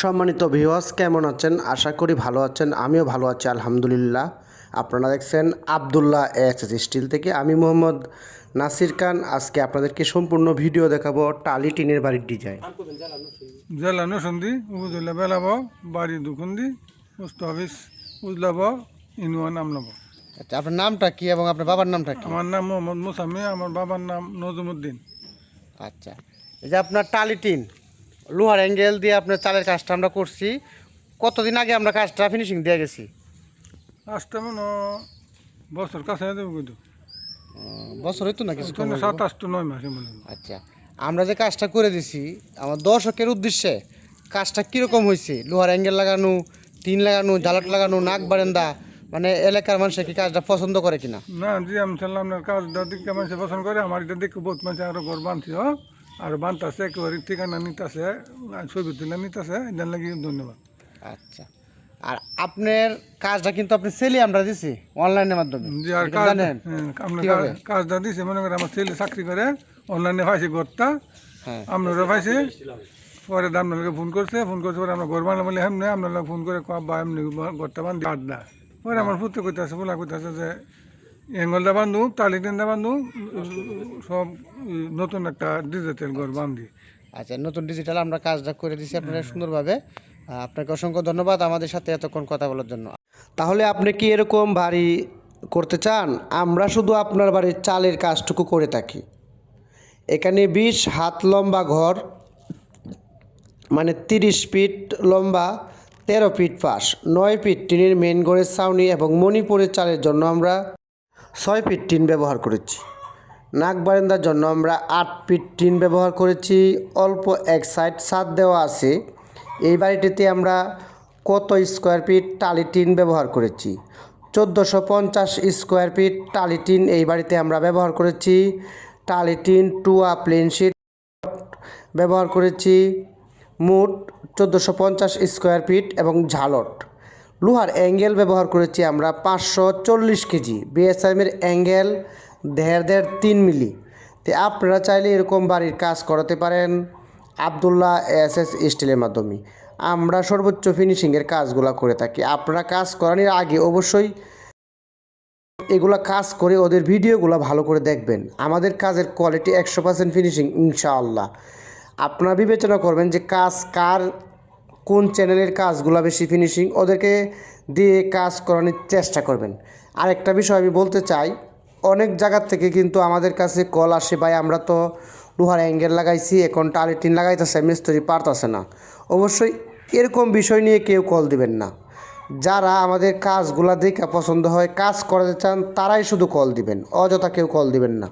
সম্মানিত ভিউয়ার্স কেমন আছেন? আশা করি ভালো আছেন আমিও ভালো আছি আলহামদুলিল্লাহ। আপনারা দেখছেন আবদুল্লাহ এস স্টিল থেকে। আমি মোহাম্মদ নাসির খান আজকে আপনাদেরকে সম্পূর্ণ ভিডিও দেখাবো টালি টিনের বাড়ির ডিজাইন জেলা নসন্দি উপজেলা বেলাব বাড়ি দুখন্দি পোস্ট অফিস উজলাব ইনুয়া নামলাব আচ্ছা আপনার নামটা কি এবং আপনার বাবার নামটা কি? আমার নাম মোহাম্মদ মুসামি আমার বাবার নাম নজমুদ্দিন। আচ্ছা এই যে আপনার টালি টিন লোহার অ্যাঙ্গেল দিয়ে আপনার চালের কাজটা আমরা করছি। কতদিন আগে আমরা কাজটা ফিনিশিং দিয়ে গেছি? কাজটা মনে বছর কাছে দেবো কিন্তু। বছর হইতো না কিছু সাত নয় মাসে মনে আচ্ছা আমরা যে কাজটা করে দিছি আমার দর্শকের উদ্দেশ্যে কাজটা কীরকম হয়েছে? লোহার অ্যাঙ্গেল লাগানো টিন লাগানো জালাট লাগানো নাক বারান্দা মানে এলাকার মানুষের কি কাজটা পছন্দ করে কিনা? না জি আমি আপনার কাজটা দিকে মানুষ পছন্দ করে আমার এটা দেখে বহুত মানুষ আরও ঘর বানছি হ আর বানতাছে একেবারে ঠিকানা নিতেছে ছবি তুলে নিতেছে এটার লাগি ধন্যবাদ। আচ্ছা। আর আপনার কাজটা কিন্তু আপনি সেলি আমরা দিছি অনলাইনের মাধ্যমে। জি আর কাজ জানেন? হ্যাঁ, কাজটা দিছে মনে করে আমার ছেলে চাকরি করে অনলাইনে পাইছে ঘরটা হ্যাঁ। আপনারা পাইছে পরে আপনাকে ফোন করছে ফোন করছে পরে আমরা ঘর বানাবো বলে হেমনে আপনারা ফোন করে কব বা এমনি ঘরটা বান্ধি আড্ডা। পরে আমার পুত্র করতে আছে বলা করতে আছে যে এঙ্গলটা বান্ধু টালিটেনটা বান্ধু সব নতুন একটা ডিজিটাল ঘর বান্ধি আচ্ছা নতুন ডিজিটাল আমরা কাজটা করে দিছি আপনারা সুন্দরভাবে। আপনাকে অসংখ্য ধন্যবাদ আমাদের সাথে এতক্ষণ কথা বলার জন্য। তাহলে আপনি কি এরকম বাড়ি করতে চান? আমরা শুধু আপনার বাড়ির চালের কাজটুকু করে থাকি। এখানে বিশ হাত লম্বা ঘর মানে তিরিশ ফিট লম্বা তেরো ফিট পাশ নয় ফিট টিনের মেন ঘরের ছাউনি এবং মণিপুরের চালের জন্য আমরা ছয় ফিট টিন ব্যবহার করেছি। নাক বারান্দার জন্য আমরা আট ফিট টিন ব্যবহার করেছি। অল্প এক সাইড ছাদ দেওয়া আছে। এই বাড়িটিতে আমরা কত স্কোয়ার ফিট টালি টিন ব্যবহার করেছি? চোদ্দোশো পঞ্চাশ স্কোয়ার ফিট টালি টিন এই বাড়িতে আমরা ব্যবহার করেছি। টালি টিন, টুয়া, প্লেন শিট ব্যবহার করেছি। মোট চোদ্দোশো পঞ্চাশ স্কোয়ার ফিট এবং ঝালট। লোহার অ্যাঙ্গেল ব্যবহার করেছি আমরা পাঁচশো চল্লিশ কেজি বিএসএমের অ্যাঙ্গেল দেড় দেড় তিন মিলি। তো আপনারা চাইলে এরকম বাড়ির কাজ করাতে পারেন আবদুল্লাহ এস এস স্টিলের মাধ্যমে। আমরা সর্বোচ্চ ফিনিশিংয়ের কাজগুলো করে থাকি। আপনারা কাজ করানোর আগে অবশ্যই এগুলা কাজ করে ওদের ভিডিওগুলো ভালো করে দেখবেন। আমাদের কাজের কোয়ালিটি একশো পার্সেন্ট ফিনিশিং, ইনশাআল্লাহ। আপনারা বিবেচনা করবেন যে কাজ কার কোন চ্যানেলের কাজগুলো বেশি ফিনিশিং ওদেরকে দিয়ে কাজ করানোর চেষ্টা করবেন। আরেকটা বিষয় আমি বলতে চাই, অনেক জায়গার থেকে কিন্তু আমাদের কাছে কল আসে, ভাই, আমরা তো লোহার অ্যাঙ্গেল লাগাইছি, এখন টালি টিন লাগাইতেছে, মিস্ত্রি পারতেছে না। অবশ্যই এরকম বিষয় নিয়ে কেউ কল দিবেন না। যারা আমাদের কাজগুলা দেখে পছন্দ হয়, কাজ করাতে চান, তারাই শুধু কল দিবেন, অযথা কেউ কল দিবেন না।